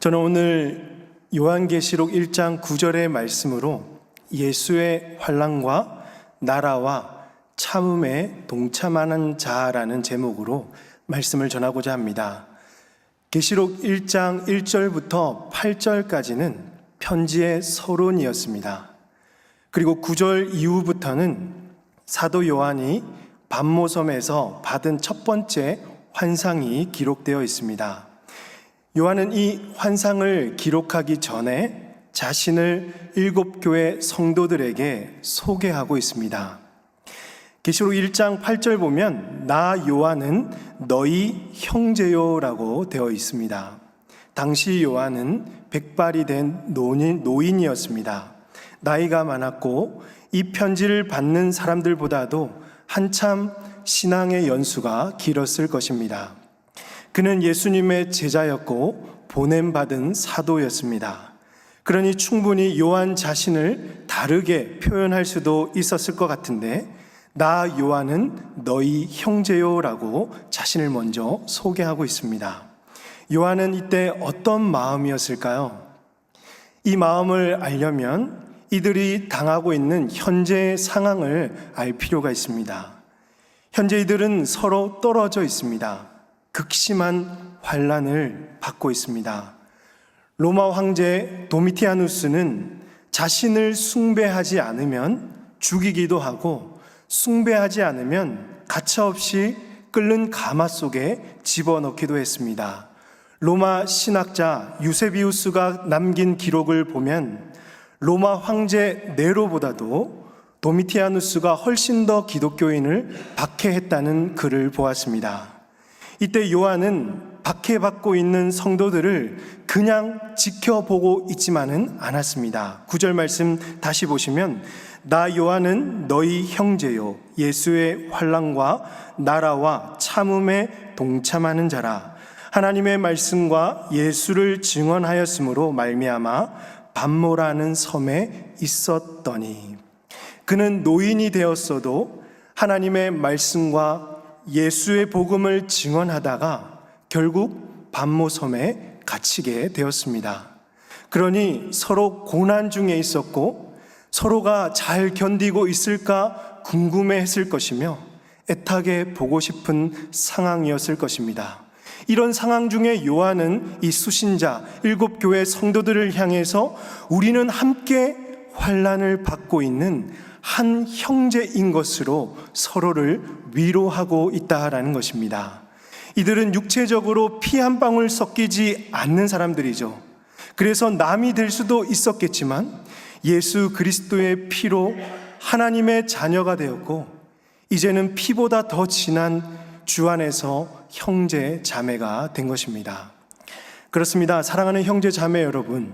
저는 오늘 요한계시록 1장 9절의 말씀으로 예수의 환란과 나라와 참음에 동참하는 자라는 제목으로 말씀을 전하고자 합니다. 계시록 1장 1절부터 8절까지는 편지의 서론이었습니다. 그리고 9절 이후부터는 사도 요한이 반모섬에서 받은 첫 번째 환상이 기록되어 있습니다. 요한은 이 환상을 기록하기 전에 자신을 일곱 교회 성도들에게 소개하고 있습니다. 계시록 1장 8절 보면 나 요한은 너희 형제요라고 되어 있습니다. 당시 요한은 백발이 된 노인, 노인이었습니다. 나이가 많았고 이 편지를 받는 사람들보다도 한참 신앙의 연수가 길었을 것입니다. 그는 예수님의 제자였고 보냄받은 사도였습니다. 그러니 충분히 요한 자신을 다르게 표현할 수도 있었을 것 같은데 나 요한은 너희 형제요 라고 자신을 먼저 소개하고 있습니다. 요한은 이때 어떤 마음이었을까요? 이 마음을 알려면 이들이 당하고 있는 현재 상황을 알 필요가 있습니다. 현재 이들은 서로 떨어져 있습니다. 극심한 환란을 받고 있습니다. 로마 황제 도미티아누스는 자신을 숭배하지 않으면 죽이기도 하고 숭배하지 않으면 가차없이 끓는 가마 속에 집어넣기도 했습니다. 로마 신학자 유세비우스가 남긴 기록을 보면 로마 황제 네로보다도 도미티아누스가 훨씬 더 기독교인을 박해했다는 글을 보았습니다. 이때 요한은 박해받고 있는 성도들을 그냥 지켜보고 있지만은 않았습니다. 구절 말씀 다시 보시면 나 요한은 너희 형제요 예수의 환란과 나라와 참음에 동참하는 자라 하나님의 말씀과 예수를 증언하였으므로 말미암아 반모라는 섬에 있었더니 그는 노인이 되었어도 하나님의 말씀과 예수의 복음을 증언하다가 결국 반모섬에 갇히게 되었습니다. 그러니 서로 고난 중에 있었고 서로가 잘 견디고 있을까 궁금해 했을 것이며 애타게 보고 싶은 상황이었을 것입니다. 이런 상황 중에 요한은 이 수신자 일곱 교회 성도들을 향해서 우리는 함께 환란을 받고 있는 한 형제인 것으로 서로를 위로하고 있다라는 것입니다. 이들은 육체적으로 피 한 방울 섞이지 않는 사람들이죠. 그래서 남이 될 수도 있었겠지만 예수 그리스도의 피로 하나님의 자녀가 되었고 이제는 피보다 더 진한 주 안에서 형제 자매가 된 것입니다. 그렇습니다. 사랑하는 형제 자매 여러분.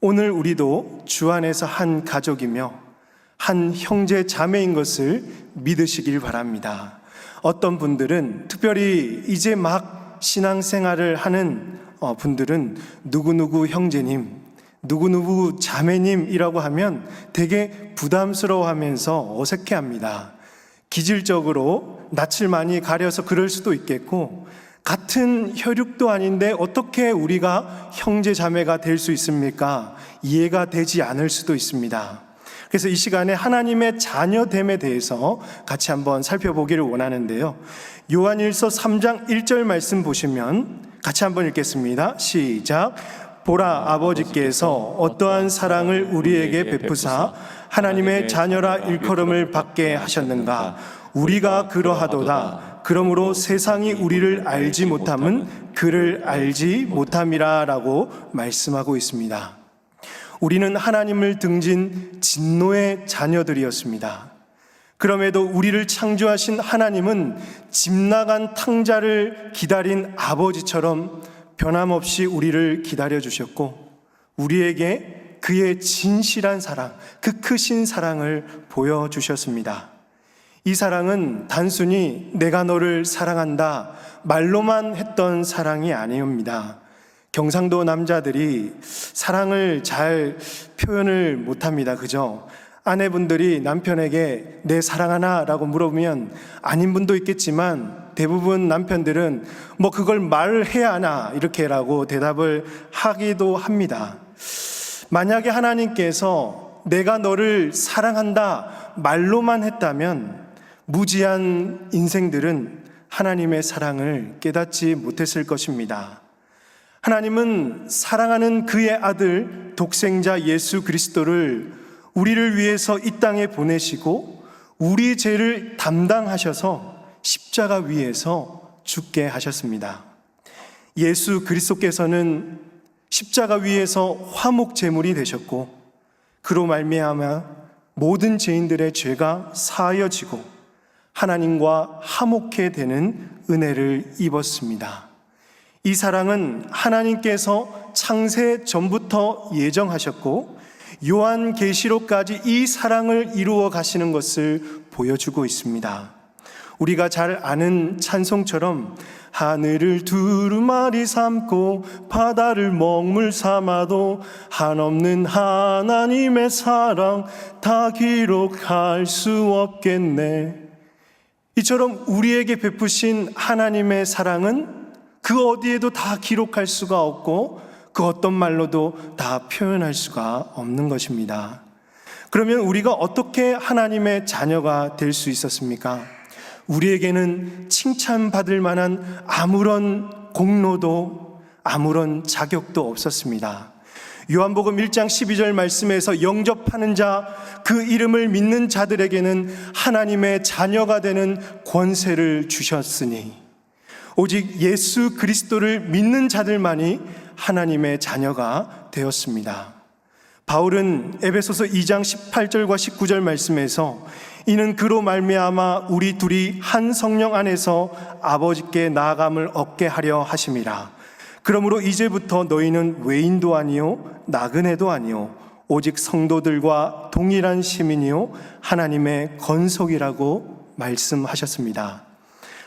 오늘 우리도 주 안에서 한 가족이며 한 형제 자매인 것을 믿으시길 바랍니다. 어떤 분들은 특별히 이제 막 신앙생활을 하는 어, 분들은 누구누구 형제님, 누구누구 자매님이라고 하면 되게 부담스러워 하면서 어색해 합니다. 기질적으로 낯을 많이 가려서 그럴 수도 있겠고, 같은 혈육도 아닌데 어떻게 우리가 형제 자매가 될 수 있습니까? 이해가 되지 않을 수도 있습니다. 그래서 이 시간에 하나님의 자녀됨에 대해서 같이 한번 살펴보기를 원하는데요. 요한일서 3장 1절 말씀 보시면 같이 한번 읽겠습니다. 시작. 보라 아버지께서 어떠한 사랑을 우리에게 베푸사 하나님의 자녀라 일컬음을 받게 하셨는가 우리가 그러하도다 그러므로 세상이 우리를 알지 못함은 그를 알지 못함이라라고 말씀하고 있습니다. 우리는 하나님을 등진 진노의 자녀들이었습니다. 그럼에도 우리를 창조하신 하나님은 집 나간 탕자를 기다린 아버지처럼 변함없이 우리를 기다려 주셨고 우리에게 그의 진실한 사랑, 그 크신 사랑을 보여 주셨습니다. 이 사랑은 단순히 내가 너를 사랑한다 말로만 했던 사랑이 아니옵니다. 경상도 남자들이 사랑을 잘 표현을 못합니다. 그죠? 아내분들이 남편에게 내 사랑하나? 라고 물어보면 아닌 분도 있겠지만 대부분 남편들은 뭐 그걸 말을 해야 하나 이렇게라고 대답을 하기도 합니다. 만약에 하나님께서 내가 너를 사랑한다 말로만 했다면 무지한 인생들은 하나님의 사랑을 깨닫지 못했을 것입니다. 하나님은 사랑하는 그의 아들 독생자 예수 그리스도를 우리를 위해서 이 땅에 보내시고 우리 죄를 담당하셔서 십자가 위에서 죽게 하셨습니다. 예수 그리스도께서는 십자가 위에서 화목 제물이 되셨고 그로 말미암아 모든 죄인들의 죄가 사하여지고 하나님과 화목해 되는 은혜를 입었습니다. 이 사랑은 하나님께서 창세 전부터 예정하셨고 요한 계시록까지 이 사랑을 이루어 가시는 것을 보여주고 있습니다. 우리가 잘 아는 찬송처럼 하늘을 두루마리 삼고 바다를 먹물 삼아도 한없는 하나님의 사랑 다 기록할 수 없겠네. 이처럼 우리에게 베푸신 하나님의 사랑은 그 어디에도 다 기록할 수가 없고 그 어떤 말로도 다 표현할 수가 없는 것입니다. 그러면 우리가 어떻게 하나님의 자녀가 될 수 있었습니까? 우리에게는 칭찬받을 만한 아무런 공로도 아무런 자격도 없었습니다. 요한복음 1장 12절 말씀에서 영접하는 자, 그 이름을 믿는 자들에게는 하나님의 자녀가 되는 권세를 주셨으니 오직 예수 그리스도를 믿는 자들만이 하나님의 자녀가 되었습니다. 바울은 에베소서 2장 18절과 19절 말씀에서 이는 그로 말미암아 우리 둘이 한 성령 안에서 아버지께 나아감을 얻게 하려 하심이라. 그러므로 이제부터 너희는 외인도 아니요 나그네도 아니요 오직 성도들과 동일한 시민이요 하나님의 건속이라고 말씀하셨습니다.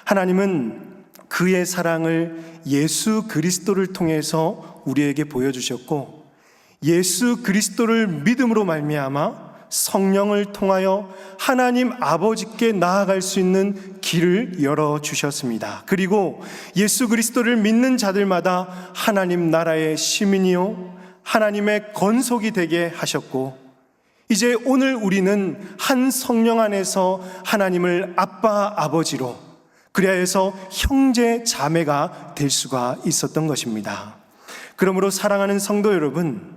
하나님은 그의 사랑을 예수 그리스도를 통해서 우리에게 보여주셨고 예수 그리스도를 믿음으로 말미암아 성령을 통하여 하나님 아버지께 나아갈 수 있는 길을 열어 주셨습니다. 그리고 예수 그리스도를 믿는 자들마다 하나님 나라의 시민이요 하나님의 건속이 되게 하셨고 이제 오늘 우리는 한 성령 안에서 하나님을 아빠 아버지로 그래야 해서 형제 자매가 될 수가 있었던 것입니다. 그러므로 사랑하는 성도 여러분,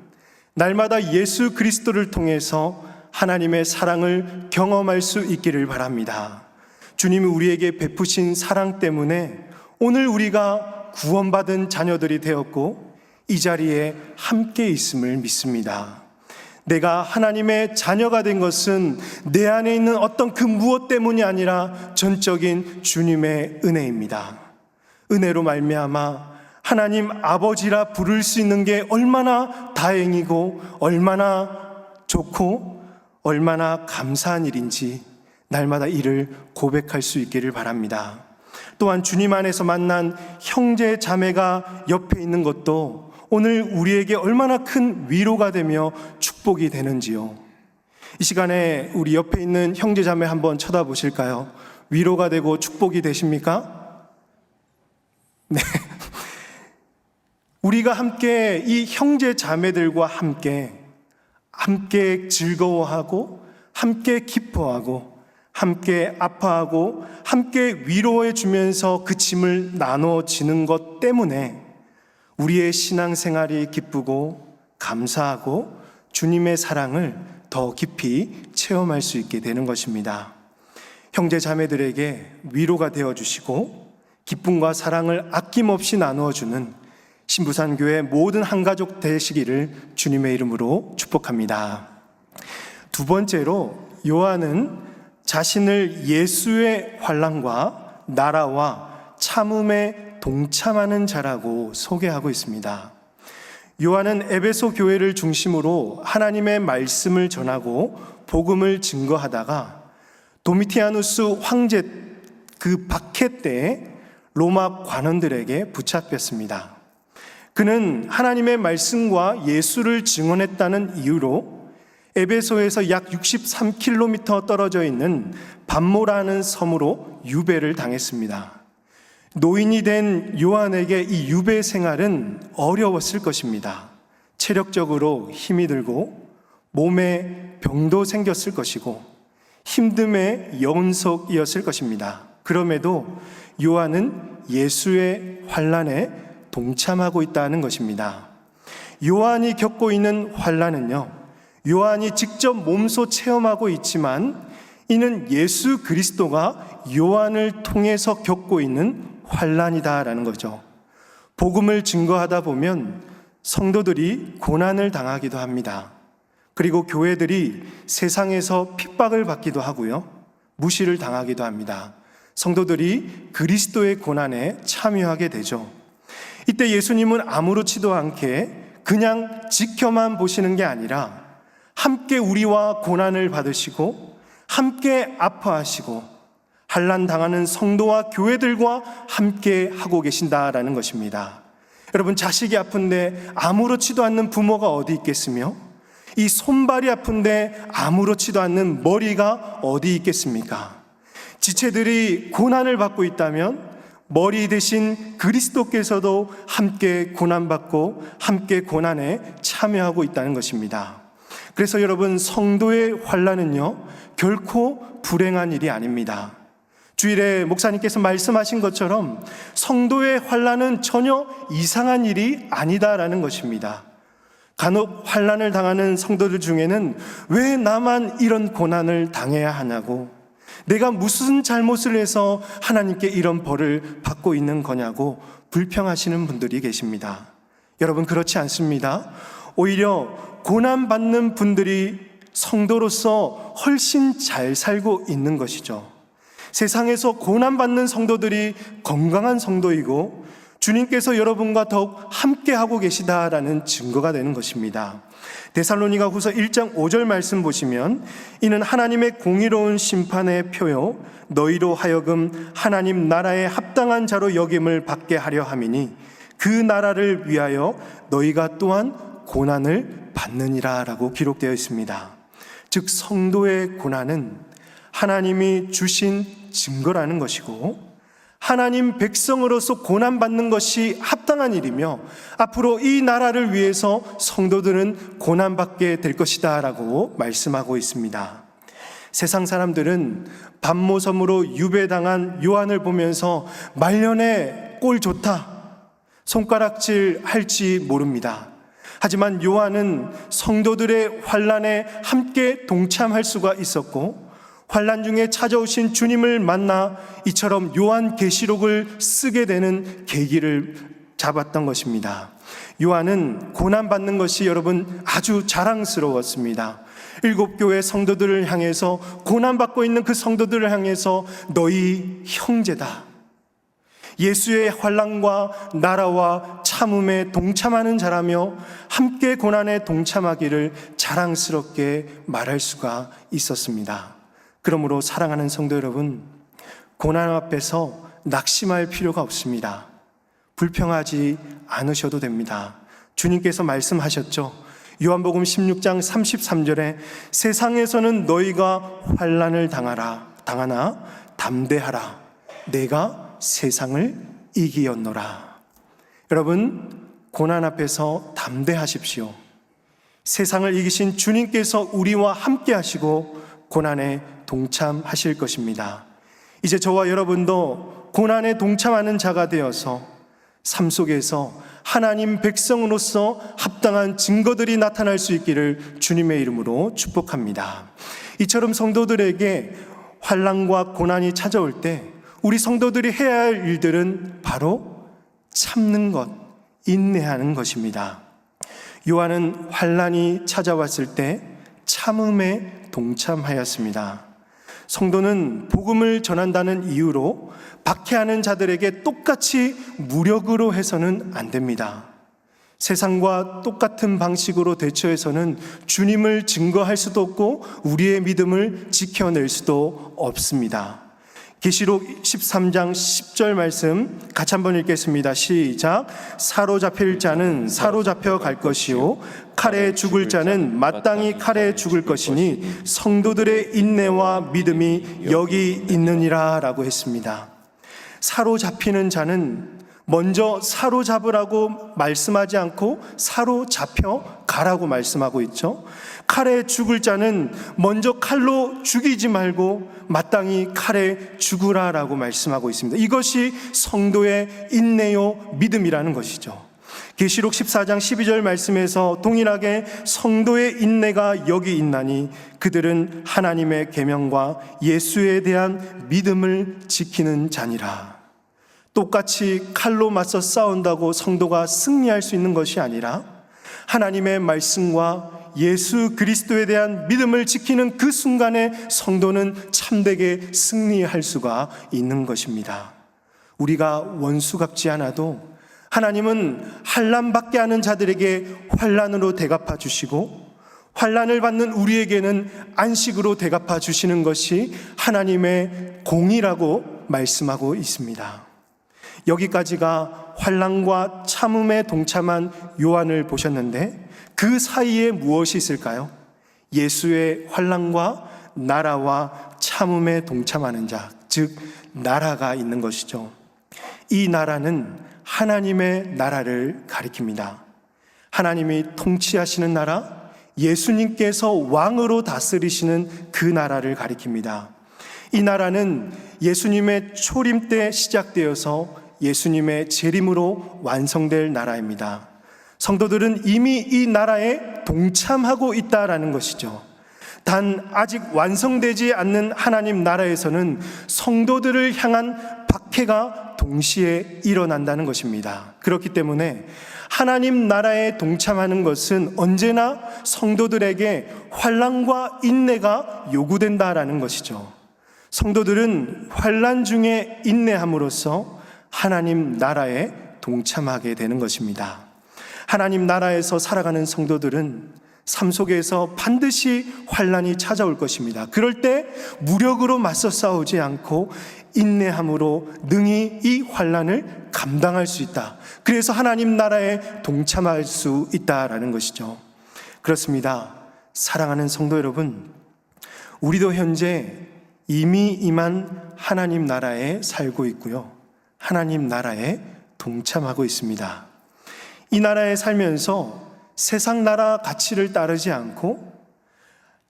날마다 예수 그리스도를 통해서 하나님의 사랑을 경험할 수 있기를 바랍니다. 주님이 우리에게 베푸신 사랑 때문에 오늘 우리가 구원받은 자녀들이 되었고 이 자리에 함께 있음을 믿습니다. 내가 하나님의 자녀가 된 것은 내 안에 있는 어떤 그 무엇 때문이 아니라 전적인 주님의 은혜입니다. 은혜로 말미암아 하나님 아버지라 부를 수 있는 게 얼마나 다행이고 얼마나 좋고 얼마나 감사한 일인지 날마다 이를 고백할 수 있기를 바랍니다. 또한 주님 안에서 만난 형제 자매가 옆에 있는 것도 오늘 우리에게 얼마나 큰 위로가 되며 축복이 되는지요. 이 시간에 우리 옆에 있는 형제 자매 한번 쳐다보실까요? 위로가 되고 축복이 되십니까? 네. 우리가 함께 이 형제 자매들과 함께 함께 즐거워하고 함께 기뻐하고 함께 아파하고 함께 위로해 주면서 그 짐을 나눠 지는 것 때문에 우리의 신앙생활이 기쁘고 감사하고 주님의 사랑을 더 깊이 체험할 수 있게 되는 것입니다. 형제 자매들에게 위로가 되어 주시고 기쁨과 사랑을 아낌없이 나누어 주는 신부산 교회 모든 한 가족 되시기를 주님의 이름으로 축복합니다. 두 번째로 요한은 자신을 예수의 환란과 나라와 참음에 동참하는 자라고 소개하고 있습니다. 요한은 에베소 교회를 중심으로 하나님의 말씀을 전하고 복음을 증거하다가 도미티아누스 황제 그 박해 때 로마 관원들에게 붙잡혔습니다. 그는 하나님의 말씀과 예수를 증언했다는 이유로 에베소에서 약 63km 떨어져 있는 반모라는 섬으로 유배를 당했습니다. 노인이 된 요한에게 이 유배 생활은 어려웠을 것입니다. 체력적으로 힘이 들고 몸에 병도 생겼을 것이고 힘듦의 연속이었을 것입니다. 그럼에도 요한은 예수의 환란에 동참하고 있다는 것입니다. 요한이 겪고 있는 환란은요. 요한이 직접 몸소 체험하고 있지만 이는 예수 그리스도가 요한을 통해서 겪고 있는 환란이다라는 거죠. 복음을 증거하다 보면 성도들이 고난을 당하기도 합니다. 그리고 교회들이 세상에서 핍박을 받기도 하고요. 무시를 당하기도 합니다. 성도들이 그리스도의 고난에 참여하게 되죠. 이때 예수님은 아무렇지도 않게 그냥 지켜만 보시는 게 아니라 함께 우리와 고난을 받으시고 함께 아파하시고 한란 당하는 성도와 교회들과 함께 하고 계신다라는 것입니다. 여러분 자식이 아픈데 아무렇지도 않는 부모가 어디 있겠으며 이 손발이 아픈데 아무렇지도 않는 머리가 어디 있겠습니까? 지체들이 고난을 받고 있다면 머리 대신 그리스도께서도 함께 고난받고 함께 고난에 참여하고 있다는 것입니다. 그래서 여러분 성도의 환란은요 결코 불행한 일이 아닙니다. 주일에 목사님께서 말씀하신 것처럼 성도의 환란은 전혀 이상한 일이 아니다라는 것입니다. 간혹 환란을 당하는 성도들 중에는 왜 나만 이런 고난을 당해야 하냐고 내가 무슨 잘못을 해서 하나님께 이런 벌을 받고 있는 거냐고 불평하시는 분들이 계십니다. 여러분 그렇지 않습니다. 오히려 고난 받는 분들이 성도로서 훨씬 잘 살고 있는 것이죠. 세상에서 고난받는 성도들이 건강한 성도이고 주님께서 여러분과 더욱 함께하고 계시다라는 증거가 되는 것입니다. 데살로니가 후서 1장 5절 말씀 보시면 이는 하나님의 공의로운 심판의 표요 너희로 하여금 하나님 나라에 합당한 자로 여김을 받게 하려 함이니 그 나라를 위하여 너희가 또한 고난을 받느니라라고 기록되어 있습니다. 즉 성도의 고난은 하나님이 주신 증거라는 것이고 하나님 백성으로서 고난받는 것이 합당한 일이며 앞으로 이 나라를 위해서 성도들은 고난받게 될 것이다 라고 말씀하고 있습니다. 세상 사람들은 밤모섬으로 유배당한 요한을 보면서 말년에 꼴 좋다. 손가락질 할지 모릅니다. 하지만 요한은 성도들의 환란에 함께 동참할 수가 있었고 환란 중에 찾아오신 주님을 만나 이처럼 요한 계시록을 쓰게 되는 계기를 잡았던 것입니다. 요한은 고난 받는 것이 여러분 아주 자랑스러웠습니다. 일곱 교회 성도들을 향해서 고난 받고 있는 그 성도들을 향해서 너희 형제다. 예수의 환란과 나라와 참음에 동참하는 자라며 함께 고난에 동참하기를 자랑스럽게 말할 수가 있었습니다. 그러므로 사랑하는 성도 여러분, 고난 앞에서 낙심할 필요가 없습니다. 불평하지 않으셔도 됩니다. 주님께서 말씀하셨죠. 요한복음 16장 33절에 세상에서는 너희가 환란을 당하라 당하나 담대하라 내가 세상을 이기었노라. 여러분 고난 앞에서 담대하십시오. 세상을 이기신 주님께서 우리와 함께 하시고 고난에 동참하실 것입니다. 이제 저와 여러분도 고난에 동참하는 자가 되어서 삶 속에서 하나님 백성으로서 합당한 증거들이 나타날 수 있기를 주님의 이름으로 축복합니다. 이처럼 성도들에게 환란과 고난이 찾아올 때 우리 성도들이 해야 할 일들은 바로 참는 것, 인내하는 것입니다. 요한은 환란이 찾아왔을 때 참음에 동참하였습니다. 성도는 복음을 전한다는 이유로 박해하는 자들에게 똑같이 무력으로 해서는 안 됩니다. 세상과 똑같은 방식으로 대처해서는 주님을 증거할 수도 없고 우리의 믿음을 지켜낼 수도 없습니다. 계시록 13장 10절 말씀 같이 한번 읽겠습니다. 시작. 사로잡힐 자는 사로잡혀 갈 것이요 칼에 죽을 자는 마땅히 칼에 죽을 것이니 성도들의 인내와 믿음이 여기 있느니라라고 했습니다. 사로잡히는 자는 먼저 사로잡으라고 말씀하지 않고 사로잡혀 가라고 말씀하고 있죠. 칼에 죽을 자는 먼저 칼로 죽이지 말고 마땅히 칼에 죽으라라고 말씀하고 있습니다. 이것이 성도의 인내요 믿음이라는 것이죠. 계시록 14장 12절 말씀에서 동일하게 성도의 인내가 여기 있나니 그들은 하나님의 계명과 예수에 대한 믿음을 지키는 자니라. 똑같이 칼로 맞서 싸운다고 성도가 승리할 수 있는 것이 아니라 하나님의 말씀과 예수 그리스도에 대한 믿음을 지키는 그 순간에 성도는 참되게 승리할 수가 있는 것입니다. 우리가 원수 갚지 않아도 하나님은 환란 받게 하는 자들에게 환란으로 대갚아 주시고 환란을 받는 우리에게는 안식으로 대갚아 주시는 것이 하나님의 공이라고 말씀하고 있습니다. 여기까지가 환란과 참음에 동참한 요한을 보셨는데 그 사이에 무엇이 있을까요? 예수의 환란과 나라와 참음에 동참하는 자, 즉 나라가 있는 것이죠. 이 나라는 하나님의 나라를 가리킵니다. 하나님이 통치하시는 나라, 예수님께서 왕으로 다스리시는 그 나라를 가리킵니다. 이 나라는 예수님의 초림 때 시작되어서 예수님의 재림으로 완성될 나라입니다. 성도들은 이미 이 나라에 동참하고 있다라는 것이죠. 단 아직 완성되지 않는 하나님 나라에서는 성도들을 향한 박해가 동시에 일어난다는 것입니다. 그렇기 때문에 하나님 나라에 동참하는 것은 언제나 성도들에게 환란과 인내가 요구된다라는 것이죠. 성도들은 환란 중에 인내함으로써 하나님 나라에 동참하게 되는 것입니다. 하나님 나라에서 살아가는 성도들은 삶 속에서 반드시 환란이 찾아올 것입니다. 그럴 때 무력으로 맞서 싸우지 않고 인내함으로 능히 이 환란을 감당할 수 있다. 그래서 하나님 나라에 동참할 수 있다라는 것이죠. 그렇습니다. 사랑하는 성도 여러분, 우리도 현재 이미 임한 하나님 나라에 살고 있고요. 하나님 나라에 동참하고 있습니다. 이 나라에 살면서 세상 나라 가치를 따르지 않고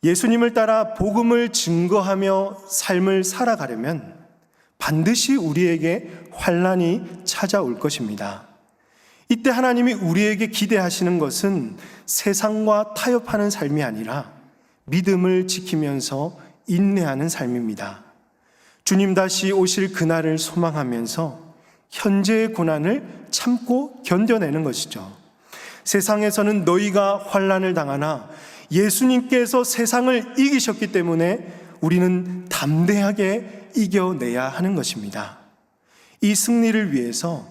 예수님을 따라 복음을 증거하며 삶을 살아가려면 반드시 우리에게 환란이 찾아올 것입니다. 이때 하나님이 우리에게 기대하시는 것은 세상과 타협하는 삶이 아니라 믿음을 지키면서 인내하는 삶입니다. 주님 다시 오실 그날을 소망하면서 현재의 고난을 참고 견뎌내는 것이죠. 세상에서는 너희가 환란을 당하나 예수님께서 세상을 이기셨기 때문에 우리는 담대하게 이겨내야 하는 것입니다. 이 승리를 위해서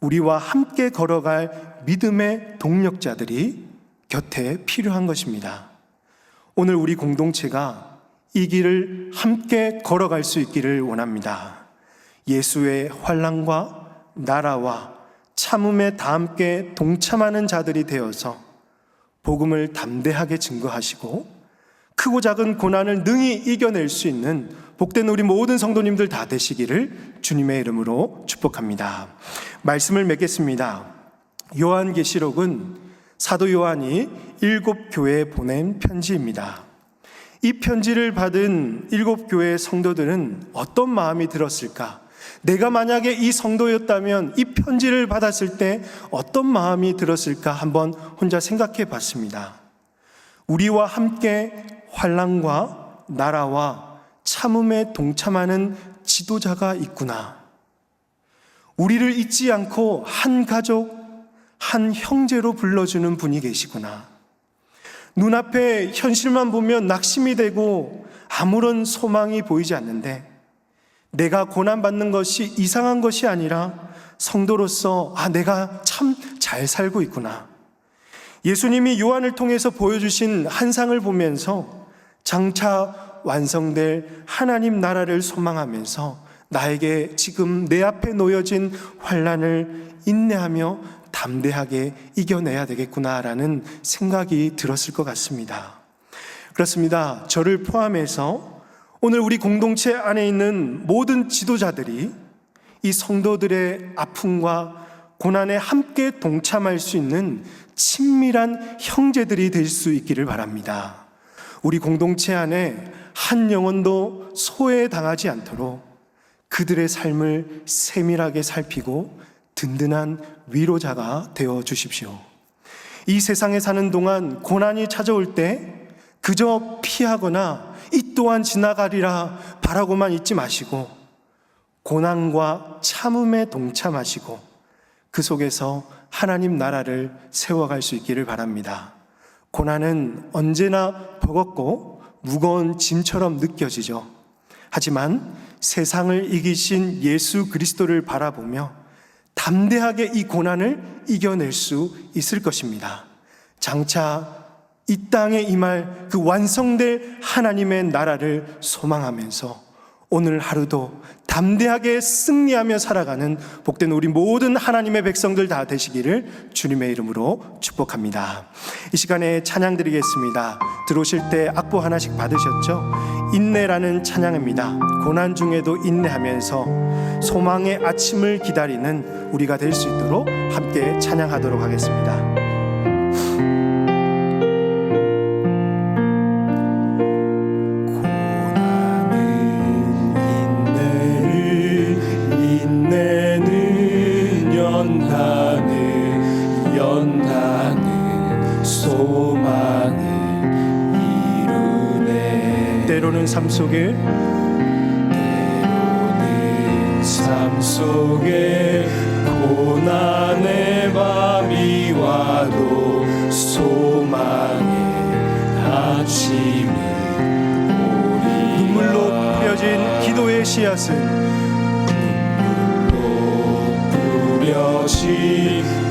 우리와 함께 걸어갈 믿음의 동력자들이 곁에 필요한 것입니다. 오늘 우리 공동체가 이 길을 함께 걸어갈 수 있기를 원합니다. 예수의 환란과 나라와 참음에 다 함께 동참하는 자들이 되어서 복음을 담대하게 증거하시고 크고 작은 고난을 능히 이겨낼 수 있는 복된 우리 모든 성도님들 다 되시기를 주님의 이름으로 축복합니다. 말씀을 맺겠습니다. 요한계시록은 사도 요한이 일곱 교회에 보낸 편지입니다. 이 편지를 받은 일곱 교회 성도들은 어떤 마음이 들었을까? 내가 만약에 이 성도였다면 이 편지를 받았을 때 어떤 마음이 들었을까 한번 혼자 생각해 봤습니다. 우리와 함께 환란과 나라와 참음에 동참하는 지도자가 있구나. 우리를 잊지 않고 한 가족, 한 형제로 불러주는 분이 계시구나. 눈앞에 현실만 보면 낙심이 되고 아무런 소망이 보이지 않는데 내가 고난받는 것이 이상한 것이 아니라 성도로서 아, 내가 참 잘 살고 있구나. 예수님이 요한을 통해서 보여주신 한상을 보면서 장차 완성될 하나님 나라를 소망하면서 나에게 지금 내 앞에 놓여진 환란을 인내하며 담대하게 이겨내야 되겠구나라는 생각이 들었을 것 같습니다. 그렇습니다. 저를 포함해서 오늘 우리 공동체 안에 있는 모든 지도자들이 이 성도들의 아픔과 고난에 함께 동참할 수 있는 친밀한 형제들이 될 수 있기를 바랍니다. 우리 공동체 안에 한 영혼도 소외당하지 않도록 그들의 삶을 세밀하게 살피고 든든한 위로자가 되어 주십시오. 이 세상에 사는 동안 고난이 찾아올 때 그저 피하거나 이 또한 지나가리라 바라고만 있지 마시고 고난과 참음에 동참하시고 그 속에서 하나님 나라를 세워갈 수 있기를 바랍니다. 고난은 언제나 버겁고 무거운 짐처럼 느껴지죠. 하지만 세상을 이기신 예수 그리스도를 바라보며 담대하게 이 고난을 이겨낼 수 있을 것입니다. 장차 이 땅에 임할 그 완성될 하나님의 나라를 소망하면서 오늘 하루도 담대하게 승리하며 살아가는 복된 우리 모든 하나님의 백성들 다 되시기를 주님의 이름으로 축복합니다. 이 시간에 찬양 드리겠습니다. 들어오실 때 악보 하나씩 받으셨죠? 인내라는 찬양입니다. 고난 중에도 인내하면서 소망의 아침을 기다리는 우리가 될 수 있도록 함께 찬양하도록 하겠습니다. 눈물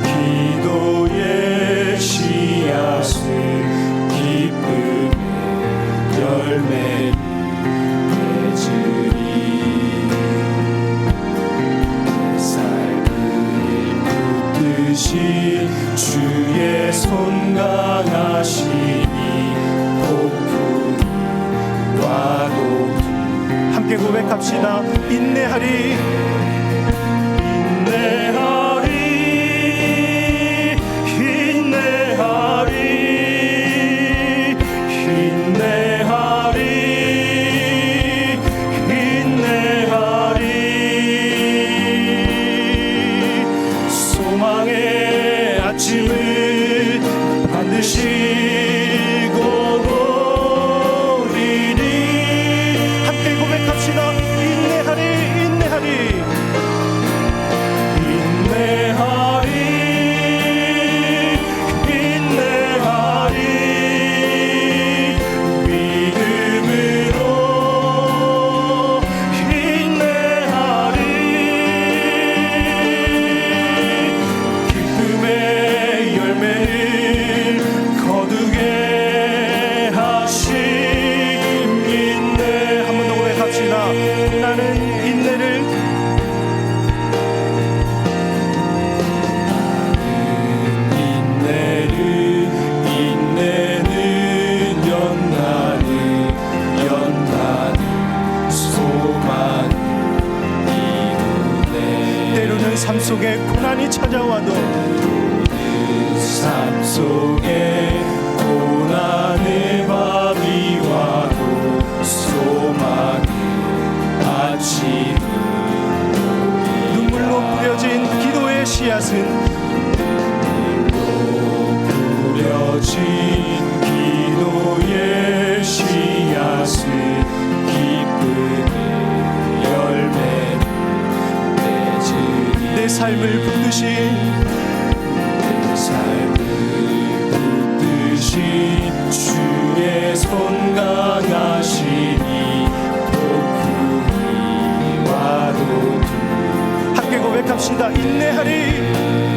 때로는 삶 속에 고난이 찾아와도 삶 속에 고난의 밤이 와도 소망의 아침이 눈물로 뿌려진 기도의 씨앗은 삶을 붙드신 내 삶을 주의 손 강하시니 폭풍이 와도 함께 고백합시다. 인내하리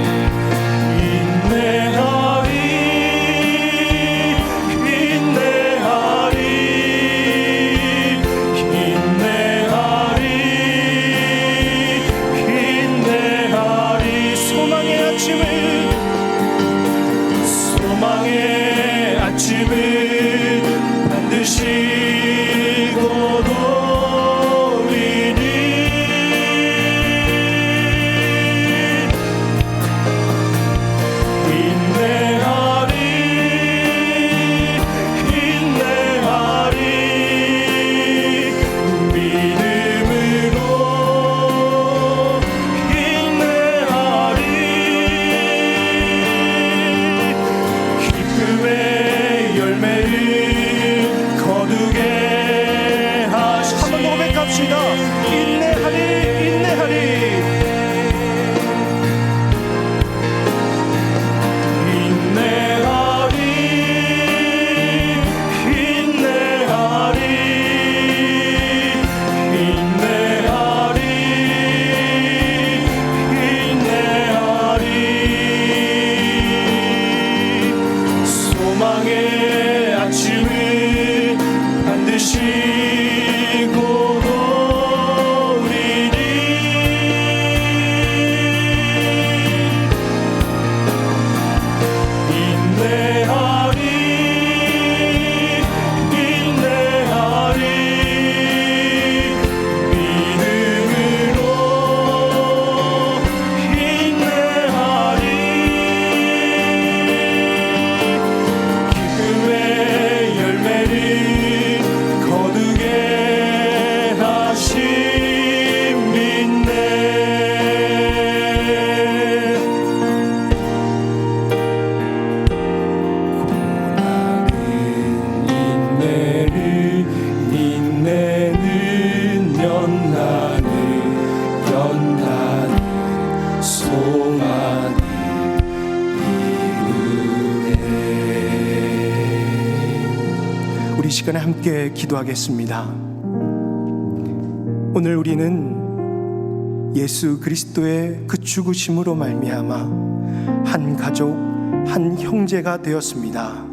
기도하겠습니다 오늘 우리는 예수 그리스도의 그 죽으심으로 말미암아 한 가족 한 형제가 되었습니다.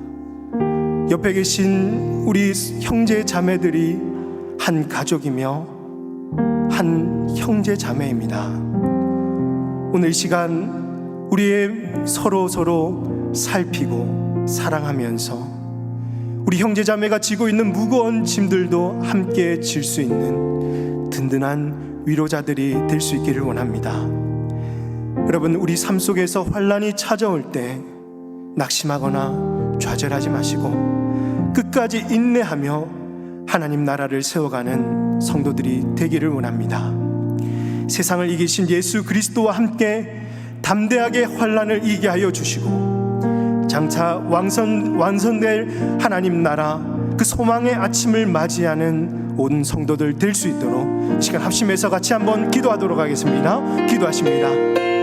옆에 계신 우리 형제 자매들이 한 가족이며 한 형제 자매입니다. 오늘 이 시간 우리의 서로 서로 살피고 사랑하면서 우리 형제 자매가 지고 있는 무거운 짐들도 함께 질 수 있는 든든한 위로자들이 될 수 있기를 원합니다. 여러분 우리 삶 속에서 환란이 찾아올 때 낙심하거나 좌절하지 마시고 끝까지 인내하며 하나님 나라를 세워가는 성도들이 되기를 원합니다. 세상을 이기신 예수 그리스도와 함께 담대하게 환란을 이기게 하여 주시고 장차 왕선 완성될 하나님 나라 그 소망의 아침을 맞이하는 온 성도들 될 수 있도록 시간 합심해서 같이 한번 기도하도록 하겠습니다. 기도하십니다.